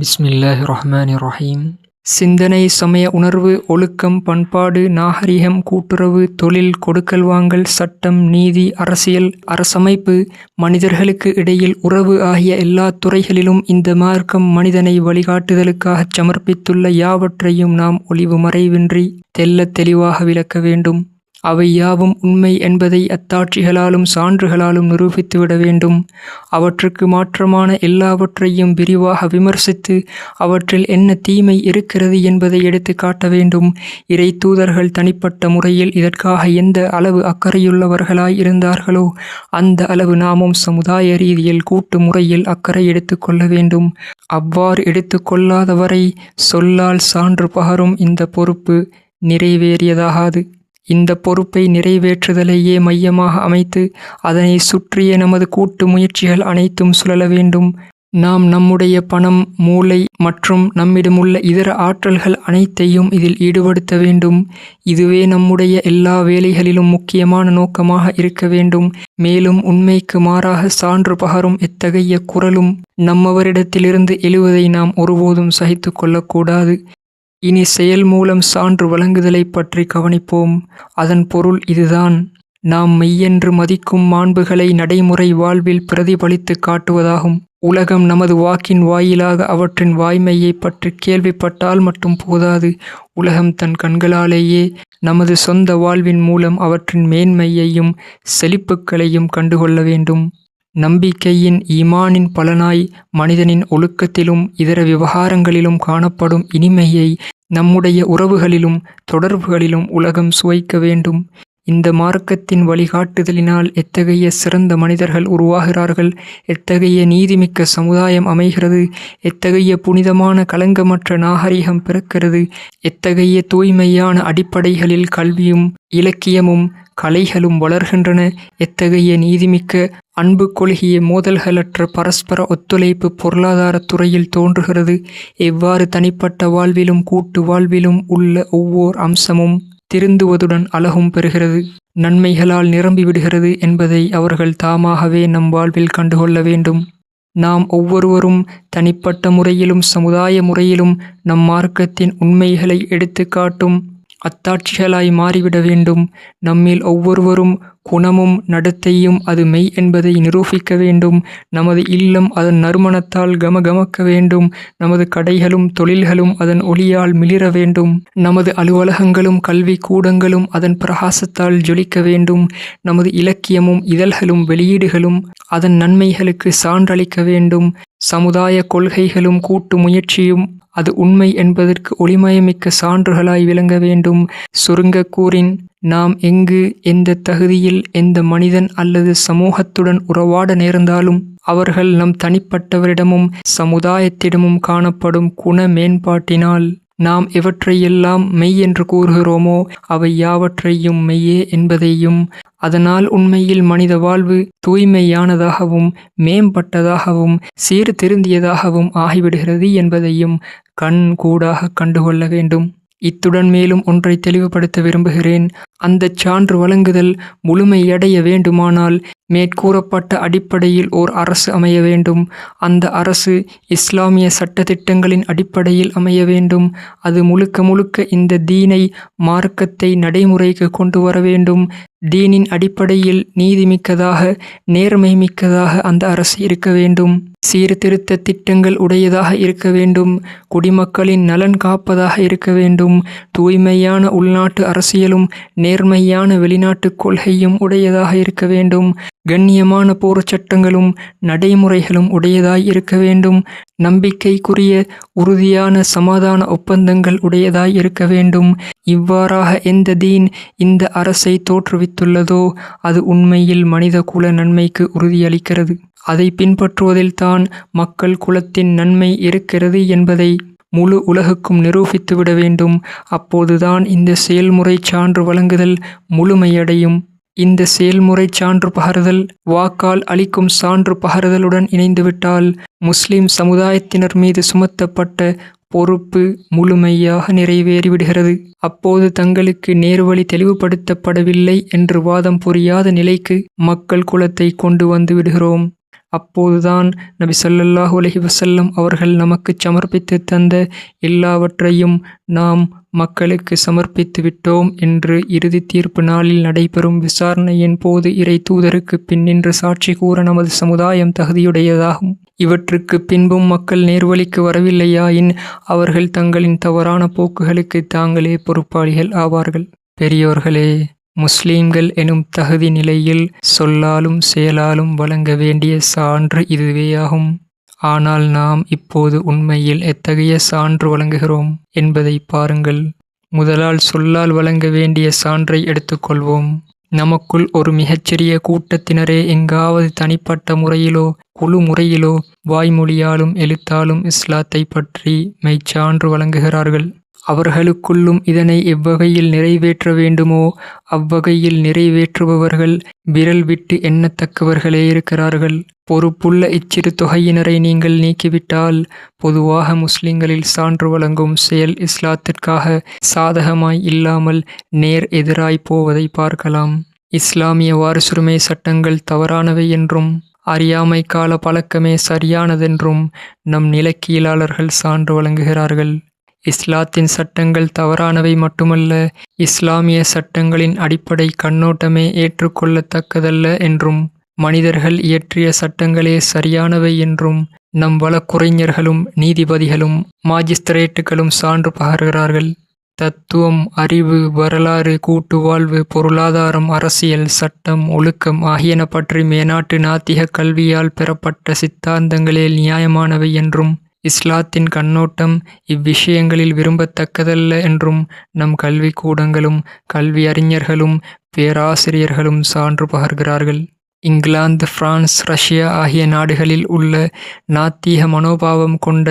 பிஸ்மில்லாஹ் ரஹ்மான் ரஹீம் சிந்தனை சமய உணர்வு ஒழுக்கம் பண்பாடு நாகரிகம் கூட்டுறவு தொழில் கொடுக்கல் வாங்கல் சட்டம் நீதி அரசியல் அரசமைப்பு மனிதர்களுக்கு இடையில் உறவு ஆகிய எல்லா துறைகளிலும் இந்த மார்க்கம் மனிதனை வழிகாட்டுதலுக்காகச் சமர்ப்பித்துள்ள யாவற்றையும் நாம் ஒளிவு மறைவின்றி தெல்ல தெளிவாக விளக்க வேண்டும். அவை யாவும் உண்மை என்பதை அத்தாட்சிகளாலும் சான்றுகளாலும் நிரூபித்துவிட வேண்டும். அவற்றுக்கு மாற்றமான எல்லாவற்றையும் விரிவாக விமர்சித்து அவற்றில் என்ன தீமை இருக்கிறது என்பதை எடுத்து காட்ட வேண்டும். இறை தூதர்கள் தனிப்பட்ட முறையில் இதற்காக எந்த அளவு அக்கறையுள்ளவர்களாய் இருந்தார்களோ அந்த அளவு நாமும் சமுதாய ரீதியில் கூட்டு முறையில் அக்கறை எடுத்துக்கொள்ள வேண்டும். அவ்வாறு எடுத்துக்கொள்ளாதவரை சொல்லால் சான்று பகரும் இந்த பொறுப்பு நிறைவேறியதாகாது. இந்த பொறுப்பை நிறைவேற்றுதலையே மையமாக அமைத்து அதனை சுற்றிய நமது கூட்டு முயற்சிகள் அனைத்தும் சுழல வேண்டும். நாம் நம்முடைய பணம் மூளை மற்றும் நம்மிடமுள்ள இதர ஆற்றல்கள் அனைத்தையும் இதில் ஈடுபடுத்த வேண்டும். இதுவே நம்முடைய எல்லா வேலைகளிலும் முக்கியமான நோக்கமாக இருக்க வேண்டும். மேலும் உண்மைக்கு மாறாக சான்று பகரும் எத்தகைய குரலும் நம்மவரிடத்திலிருந்து எழுவதை நாம் ஒருபோதும் சகித்து கொள்ளக்கூடாது. இனி செயல் மூலம் சான்று வழங்குதலைப் பற்றி கவனிப்போம். அதன் பொருள் இதுதான். நாம் மெய்யென்று மதிக்கும் மாண்புகளை நடைமுறை வாழ்வில் பிரதிபலித்து காட்டுவதாகும். உலகம் நமது வாக்கின் வாயிலாக அவற்றின் வாய்மையை பற்றி கேள்விப்பட்டால் மட்டும் போதாது. உலகம் தன் கண்களாலேயே நமது சொந்த வாழ்வின் மூலம் அவற்றின் மேன்மையையும் செழிப்புக்களையும் கண்டுகொள்ள வேண்டும். நம்பிக்கையின் ஈமானின் பலனாய் மனிதனின் ஒழுக்கத்திலும் இதர விவகாரங்களிலும் காணப்படும் இனிமையை நம்முடைய உறவுகளிலும் தொடர்புகளிலும் உலகம் சுவைக்க வேண்டும். இந்த மார்க்கத்தின் வழிகாட்டுதலினால் எத்தகைய சிறந்த மனிதர்கள் உருவாகிறார்கள்? எத்தகைய நீதிமிக்க சமுதாயம் அமைகிறது? எத்தகைய புனிதமான கலங்கமற்ற நாகரிகம் பிறக்கிறது? எத்தகைய தூய்மையான அடிப்படைகளில் கல்வியும் இலக்கியமும் கலைகளும் வளர்கின்றன. எத்தகைய நீதிமிக்க அன்பு கொள்கைய மோதல்களற்ற பரஸ்பர ஒத்துழைப்பு பொருளாதார துறையில் தோன்றுகிறது. எவ்வாறு தனிப்பட்ட வாழ்விலும் கூட்டு வாழ்விலும் உள்ள ஒவ்வொரு அம்சமும் திருந்துவதுடன் அழகும் பெறுகிறது. நன்மைகளால் நிரம்பிவிடுகிறது என்பதை அவர்கள் தாமாகவே நம் வாழ்வில் கண்டுகொள்ள வேண்டும். நாம் ஒவ்வொருவரும் தனிப்பட்ட முறையிலும் சமுதாய முறையிலும் நம் மார்க்கத்தின் உண்மைகளை எடுத்துக்காட்டும் அத்தாட்சிகளாய் மாறிவிட வேண்டும். நம்மில் ஒவ்வொருவரும் குணமும் நடத்தையும் அது மெய் என்பதை நிரூபிக்க வேண்டும். நமது இல்லம் அதன் நறுமணத்தால் கமகமக்க வேண்டும். நமது கடைகளும் தொழில்களும் அதன் ஒளியால் மிளிர வேண்டும். நமது அலுவலகங்களும் கல்வி கூடங்களும் அதன் பிரகாசத்தால் ஜொலிக்க வேண்டும். நமது இலக்கியமும் இதழ்களும் வெளியீடுகளும் அதன் நன்மைகளுக்கு சான்றளிக்க வேண்டும். சமுதாய கொள்கைகளும் கூட்டு முயற்சியும் அது உண்மை என்பதற்கு ஒளிமயமிக்க சான்றுகளாய் விளங்க வேண்டும். சுருங்க கூறின் நாம் எங்கு எந்த தகுதியில் எந்த மனிதன் அல்லது சமூகத்துடன் உறவாட நேர்ந்தாலும் அவர்கள் நம் தனிப்பட்டவரிடமும் சமுதாயத்திடமும் காணப்படும் குண மேம்பாட்டினால் நாம் எவற்றையெல்லாம் மெய் என்று கூறுகிறோமோ அவை யாவற்றையும் மெய்யே என்பதையும் அதனால் உண்மையில் மனித வாழ்வு தூய்மையானதாகவும் மேம்பட்டதாகவும் சீர்திருந்தியதாகவும் ஆகிவிடுகிறது என்பதையும் கண் கூடாக கண்டுகொள்ள வேண்டும். இத்துடன் மேலும் ஒன்றை தெளிவுபடுத்த விரும்புகிறேன். அந்த சான்று வழங்குதல் முழுமையடைய வேண்டுமானால் மேற்கூறப்பட்ட அடிப்படையில் ஓர் அரசு அமைய வேண்டும். அந்த அரசு இஸ்லாமிய சட்டத்திட்டங்களின் அடிப்படையில் அமைய வேண்டும். அது முழுக்க முழுக்க இந்த தீனை மார்க்கத்தை நடைமுறைக்கு கொண்டு வர வேண்டும். தீனின் அடிப்படையில் நீதிமிக்கதாக நேர்மை மிக்கதாக அந்த அரசு இருக்க வேண்டும். சீர்திருத்த திட்டங்கள் உடையதாக இருக்க வேண்டும். குடிமக்களின் நலன் காப்பதாக இருக்க வேண்டும். தூய்மையான உள்நாட்டு அரசியலும் நேர்மையான வெளிநாட்டு கொள்கையும் உடையதாக இருக்க வேண்டும். கண்ணியமான போர் சட்டங்களும் நடைமுறைகளும் உடையதாய் இருக்க வேண்டும். நம்பிக்கைக்குரிய உறுதியான சமாதான ஒப்பந்தங்கள் உடையதாய் இருக்க வேண்டும். இவ்வாறாக எந்த தீன் இந்த அரசை தோற்றுவித்துள்ளதோ அது உண்மையில் மனித குல நன்மைக்கு உறுதியளிக்கிறது. அதை பின்பற்றுவதில்தான் மக்கள் குலத்தின் நன்மை இருக்கிறது என்பதை முழு உலகுக்கும் நிரூபித்துவிட வேண்டும். அப்போதுதான் இந்த செயல்முறை சான்று வழங்குதல் முழுமையடையும். இந்த செயல்முறை சான்று பகருதல் வாக்கால் அளிக்கும் சான்று பகருதலுடன் இணைந்துவிட்டால் முஸ்லிம் சமுதாயத்தினர் மீது சுமத்தப்பட்ட பொறுப்பு முழுமையாக நிறைவேறிவிடுகிறது. அப்போது தங்களுக்கு நேர்வழி தெளிவுபடுத்தப்படவில்லை என்று வாதம் புரியாத நிலைக்கு மக்கள் குலத்தை கொண்டு வந்து விடுகிறோம். அப்போதுதான் நபி ஸல்லல்லாஹு அலைஹி வசல்லம் அவர்கள் நமக்குச் சமர்ப்பித்து தந்த எல்லாவற்றையும் நாம் மக்களுக்கு சமர்ப்பித்து விட்டோம் என்று இறுதி தீர்ப்பு நாளில் நடைபெறும் விசாரணையின் போது இறை தூதருக்கு பின்னின்று சாட்சி கூற நமது சமுதாயம் தகுதியுடையதாகும். இவற்றுக்கு பின்பும் மக்கள் நேர்வழிக்கு வரவில்லையாயின் அவர்கள் தங்களின் தவறான போக்குகளுக்கு தாங்களே பொறுப்பாளிகள் ஆவார்கள். பெரியோர்களே முஸ்லீம்கள் எனும் தகுதி நிலையில் சொல்லாலும் செயலாலும் வழங்க வேண்டிய சான்று இதுவேயாகும். ஆனால் நாம் இப்போது உண்மையில் எத்தகைய சான்று வழங்குகிறோம் என்பதை பாருங்கள். முதலால் சொல்லால் வழங்க வேண்டிய சான்றை எடுத்துக்கொள்வோம். நமக்குள் ஒரு மிகச்சிறிய கூட்டத்தினரே எங்காவது தனிப்பட்ட முறையிலோ குழு முறையிலோ வாய்மொழியாலும் எழுத்தாலும் இஸ்லாத்தை பற்றி மெய்ச்சான்று வழங்குகிறார்கள். அவர்களுக்குள்ளும் இதனை எவ்வகையில் நிறைவேற்ற வேண்டுமோ அவ்வகையில் நிறைவேற்றுபவர்கள் விரல் விட்டு எண்ணத்தக்கவர்களே இருக்கிறார்கள். பொறுப்புள்ள இச்சிறு தொகையினரை நீங்கள் நீக்கிவிட்டால் பொதுவாக முஸ்லிம்களில் சான்று வழங்கும் செயல் இஸ்லாத்திற்காக சாதகமாய் இல்லாமல் நேர் எதிராய் போவதை பார்க்கலாம். இஸ்லாமிய வாரிசுரிமை சட்டங்கள் தவறானவை என்றும் அறியாமை கால பழக்கமே சரியானதென்றும் நம் நிலக்கியலாளர்கள் சான்று வழங்குகிறார்கள். இஸ்லாத்தின் சட்டங்கள் தவறானவை மட்டுமல்ல இஸ்லாமிய சட்டங்களின் அடிப்படை கண்ணோட்டமே ஏற்றுக்கொள்ளத்தக்கதல்ல என்றும் மனிதர்கள் இயற்றிய சட்டங்களே சரியானவை என்றும் நம் வழக்குரைஞர்களும் நீதிபதிகளும் மாஜிஸ்திரேட்டுகளும் சான்று பகர்கிறார்கள். தத்துவம் அறிவு வரலாறு கூட்டு வாழ்வு பொருளாதாரம் அரசியல் சட்டம் ஒழுக்கம் ஆகியன பற்றி மேனாட்டு நாத்திக கல்வியால் பெறப்பட்ட சித்தாந்தங்களே நியாயமானவை என்றும் இஸ்லாத்தின் கண்ணோட்டம் இவ்விஷயங்களில் விரும்பத்தக்கதல்ல என்றும் நம் கல்விக்கூடங்களும் கல்வி அறிஞர்களும் பேராசிரியர்களும் சான்று பகர்கிறார்கள். இங்கிலாந்து பிரான்ஸ் ரஷ்யா ஆகிய நாடுகளில் உள்ள நாத்தீக மனோபாவம் கொண்ட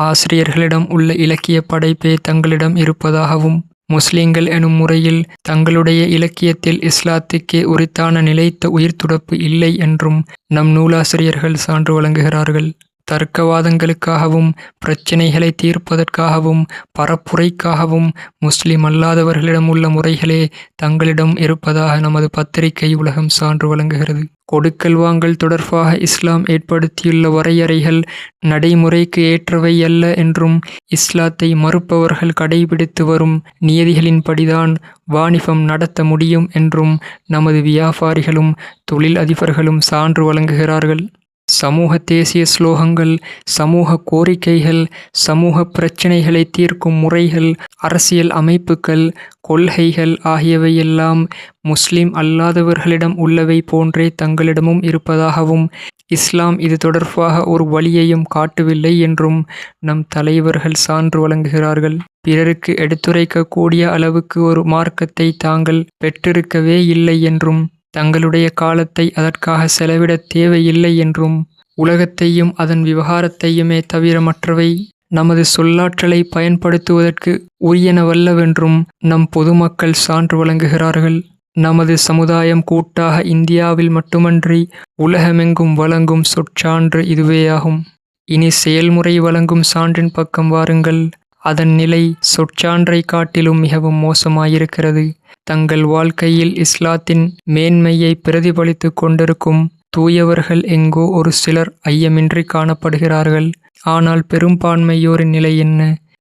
ஆசிரியர்களிடம் உள்ள இலக்கிய படைப்பே தங்களிடம் இருப்பதாகவும் முஸ்லிம்கள் எனும் முறையில் தங்களுடைய இலக்கியத்தில் இஸ்லாத்துக்கே உரித்தான நிலைத்த உயிர்த்துடப்பு இல்லை என்றும் நம் நூலாசிரியர்கள் சான்று வழங்குகிறார்கள். தர்க்கவாதங்களுக்காகவும் பிரச்சினைகளை தீர்ப்பதற்காகவும் பரப்புரைக்காகவும் முஸ்லிம் அல்லாதவர்களிடம் உள்ள முறைகளே தங்களிடம் இருப்பதாக நமது பத்திரிகை உலகம் சான்று வழங்குகிறது. கொடுக்கல் வாங்கல் தொடர்பாக இஸ்லாம் ஏற்படுத்தியுள்ள வரையறைகள் நடைமுறைக்கு ஏற்றவை அல்ல என்றும் இஸ்லாத்தை மறுப்பவர்கள் கடைபிடித்து வரும் நியதிகளின்படிதான் வாணிபம் நடத்த முடியும் என்றும் நமது வியாபாரிகளும் தொழில் அதிபர்களும் சான்று வழங்குகிறார்கள். சமூக தேசிய ஸ்லோகங்கள் சமூக கோரிக்கைகள் சமூக பிரச்சினைகளை தீர்க்கும் முறைகள் அரசியல் அமைப்புகள் கொள்கைகள் ஆகியவையெல்லாம் முஸ்லிம் அல்லாதவர்களிடம் உள்ளவை போன்றே தங்களிடமும் இருப்பதாகவும் இஸ்லாம் இது தொடர்பாக ஒரு வழியையும் காட்டவில்லை என்றும் நம் தலைவர்கள் சான்று வழங்குகிறார்கள். பிறருக்கு எடுத்துரைக்கக்கூடிய அளவுக்கு ஒரு மார்க்கத்தை தாங்கள் பெற்றிருக்கவே இல்லை என்றும் தங்களுடைய காலத்தை அதற்காக செலவிடத் தேவையில்லை என்றும் உலகத்தையும் அதன் விவகாரத்தையுமே தவிர மற்றவை நமது சொல்லாற்றலை பயன்படுத்துவதற்கு உரியனவல்லவென்றும் நம் பொதுமக்கள் சான்று வழங்குகிறார்கள். நமது சமுதாயம் கூட்டாக இந்தியாவில் மட்டுமன்றி உலகமெங்கும் வழங்கும் சொற்சான்று இதுவேயாகும். இனி செயல்முறை வழங்கும் சான்றின் பக்கம் வாருங்கள். அதன் நிலை சொற்சான்றை காட்டிலும் மிகவும் மோசமாயிருக்கிறது. தங்கள் வாழ்க்கையில் இஸ்லாத்தின் மேன்மையை பிரதிபலித்து கொண்டிருக்கும் தூயவர்கள் எங்கோ ஒரு சிலர் ஐயமின்றி காணப்படுகிறார்கள். ஆனால் பெரும்பான்மையோரின் நிலை என்ன?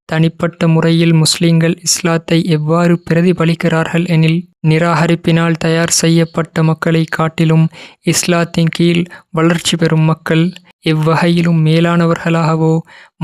தனிப்பட்ட முறையில் முஸ்லிம்கள் இஸ்லாத்தை எவ்வாறு பிரதிபலிக்கிறார்கள் எனில் நிராகரிப்பினால் தயார் செய்யப்பட்ட மக்களை காட்டிலும் இஸ்லாத்தின் கீழ் வளர்ச்சி பெறும் மக்கள் எவ்வகையிலும் மேலானவர்களாகவோ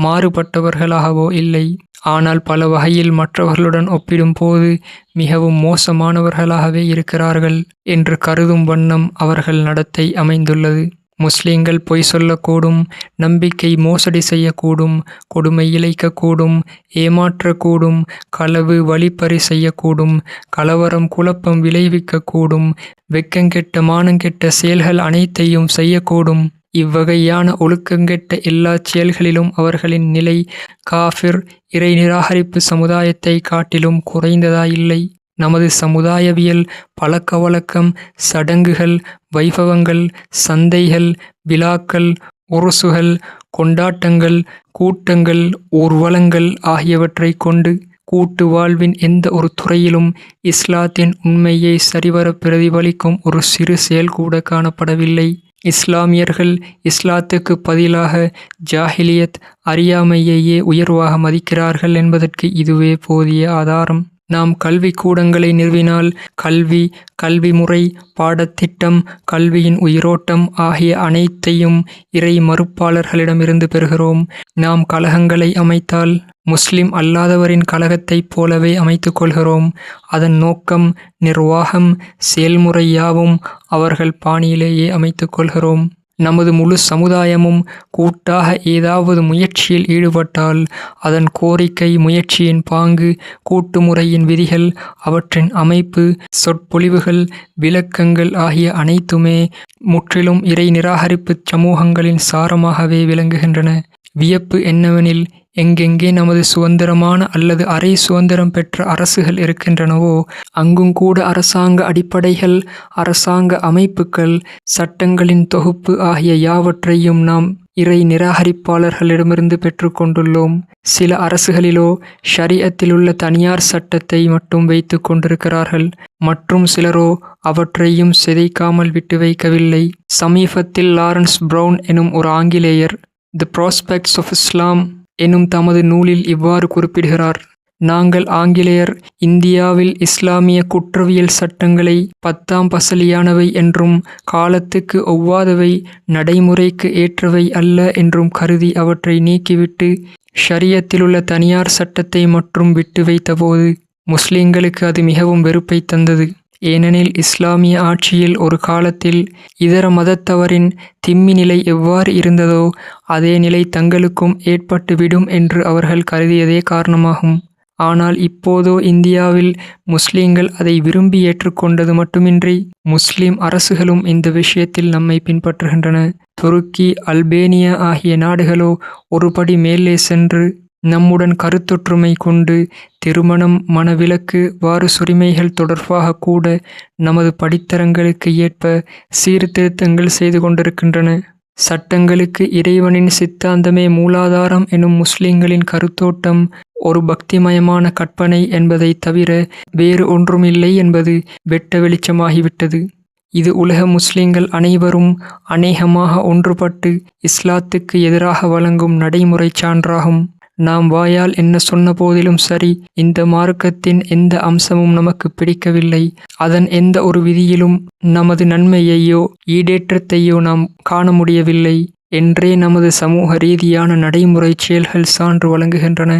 மாறுபட்டவர்களாகவோ இல்லை. ஆனால் பல வகையில் மற்றவர்களுடன் ஒப்பிடும்போது மிகவும் மோசமானவர்களாகவே இருக்கிறார்கள் என்று கருதும் வண்ணம் அவர்கள் நடத்தை அமைந்துள்ளது. முஸ்லிம்கள் பொய் சொல்லக்கூடும் நம்பிக்கை மோசடி செய்யக்கூடும் கொடுமை இழைக்கக்கூடும் ஏமாற்றக்கூடும் களவு வழிப்பறி செய்யக்கூடும் கலவரம் குழப்பம் விளைவிக்கக்கூடும் வெக்கங்கெட்ட மானங்கெட்ட செயல்கள் அனைத்தையும் செய்யக்கூடும். இவ்வகையான ஒழுக்கங்கெட்ட எல்லா செயல்களிலும் அவர்களின் நிலை காஃபிர் இறை நிராகரிப்பு சமுதாயத்தை காட்டிலும் குறைந்ததாயில்லை. நமது சமுதாயவியல் பழக்க வழக்கம் சடங்குகள் வைபவங்கள் சந்தைகள் விழாக்கள் உரசுகள் கொண்டாட்டங்கள் கூட்டங்கள் ஊர்வலங்கள் ஆகியவற்றை கொண்டு கூட்டு வாழ்வின் எந்த ஒரு துறையிலும் இஸ்லாத்தின் உண்மையை சரிவர பிரதிபலிக்கும் ஒரு சிறு செயல் கூட காணப்படவில்லை. இஸ்லாமியர்கள் இஸ்லாத்துக்கு பதிலாக ஜாஹிலியத் அறியாமையையே உயர்வாக மதிக்கிறார்கள் என்பதற்கு இதுவே போதிய ஆதாரம். நாம் கல்வி கூடங்களை நிறுவினால் கல்வி கல்வி முறை பாடத்திட்டம் கல்வியின் உயிரோட்டம் ஆகிய அனைத்தையும் இறை மறுப்பாளர்களிடமிருந்து பெறுகிறோம். நாம் கலகங்களை அமைத்தால் முஸ்லிம் அல்லாதவரின் கழகத்தைப் போலவே அமைத்து கொள்கிறோம். அதன் நோக்கம் நிர்வாகம் செயல்முறை யாவும் அவர்கள் பாணியிலேயே அமைத்து கொள்கிறோம். நமது முழு சமுதாயமும் கூட்டாக ஏதாவது முயற்சியில் ஈடுபட்டால் அதன் கோரிக்கை முயற்சியின் பாங்கு கூட்டு முறையின் விதிகள் அவற்றின் அமைப்பு சொற்பொழிவுகள் விளக்கங்கள் ஆகிய அனைத்துமே முற்றிலும் இறை நிராகரிப்பு சமூகங்களின் சாரமாகவே விளங்குகின்றன. வியப்பு என்னவெனில் எங்கெங்கே நமது சுதந்திரமான அல்லது அரை சுதந்திரம் பெற்ற அரசுகள் இருக்கின்றனவோ அங்குங்கூட அரசாங்க அடிப்படைகள் அரசாங்க அமைப்புக்கள் சட்டங்களின் தொகுப்பு ஆகிய யாவற்றையும் நாம் இறை நிராகரிப்பாளர்களிடமிருந்து பெற்றுக்கொண்டுள்ளோம் சில அரசுகளிலோ ஷரியத்திலுள்ள தனியார் சட்டத்தை மட்டும் வைத்து கொண்டிருக்கிறார்கள். மற்றும் சிலரோ அவற்றையும் சிதைக்காமல் விட்டு வைக்கவில்லை. சமீபத்தில் லாரன்ஸ் ப்ரௌன் எனும் ஒரு ஆங்கிலேயர் தி ப்ராஸ்பெக்ட்ஸ் ஆஃப் இஸ்லாம் எனும் தமது நூலில் இவ்வாறு குறிப்பிடுகிறார். நாங்கள் ஆங்கிலேயர் இந்தியாவில் இஸ்லாமிய குற்றவியல் சட்டங்களை பத்தாம் பசலியானவை என்றும் காலத்துக்கு ஒவ்வாதவை நடைமுறைக்கு ஏற்றவை அல்ல என்றும் கருதி அவற்றை நீக்கிவிட்டு ஷரியத்திலுள்ள தனியார் சட்டத்தை மட்டும் விட்டு வைத்தபோது முஸ்லிம்களுக்கு அது மிகவும் வெறுப்பை தந்தது. ஏனெனில் இஸ்லாமிய ஆட்சியில் ஒரு காலத்தில் இதர மதத்தவரின் திம்மி நிலை எவ்வாறு இருந்ததோ அதே நிலை தங்களுக்கும் ஏற்பட்டுவிடும் என்று அவர்கள் கருதியதே காரணமாகும். ஆனால் இப்போதோ இந்தியாவில் முஸ்லீம்கள் அதை விரும்பி ஏற்றுக்கொண்டது மட்டுமின்றி முஸ்லிம் அரசுகளும் இந்த விஷயத்தில் நம்மை பின்பற்றுகின்றன. துருக்கி அல்பேனியா ஆகிய நாடுகளோ ஒருபடி மேலே சென்று நம்முடன் கருத்தொற்றுமை கொண்டு திருமணம் மனவிலக்கு வாரசுரிமைகள் தொடர்பாக கூட நமது படித்தரங்களுக்கு ஏற்ப சீர்திருத்தங்கள் செய்து கொண்டிருக்கின்றன. சட்டங்களுக்கு இறைவனின் சித்தாந்தமே மூலாதாரம் எனும் முஸ்லிம்களின் கருத்தோட்டம் ஒரு பக்திமயமான கற்பனை என்பதை தவிர வேறு ஒன்றுமில்லை என்பது வெட்ட வெளிச்சமாகிவிட்டது. இது உலக முஸ்லிம்கள் அனைவரும் அநேகமாக ஒன்றுபட்டு இஸ்லாத்துக்கு எதிராக வழங்கும் நடைமுறை சான்றாகும். நாம் வாயால் என்ன சொன்ன போதிலும் சரி இந்த மார்க்கத்தின் எந்த அம்சமும் நமக்கு பிடிக்கவில்லை. அதன் எந்த ஒரு விதியிலும் நமது நன்மையையோ ஈடேற்றத்தையோ நாம் காண முடியவில்லை. என்றே நமது சமூக ரீதியான நடைமுறை செயல்கள் சான்று வழங்குகின்றன.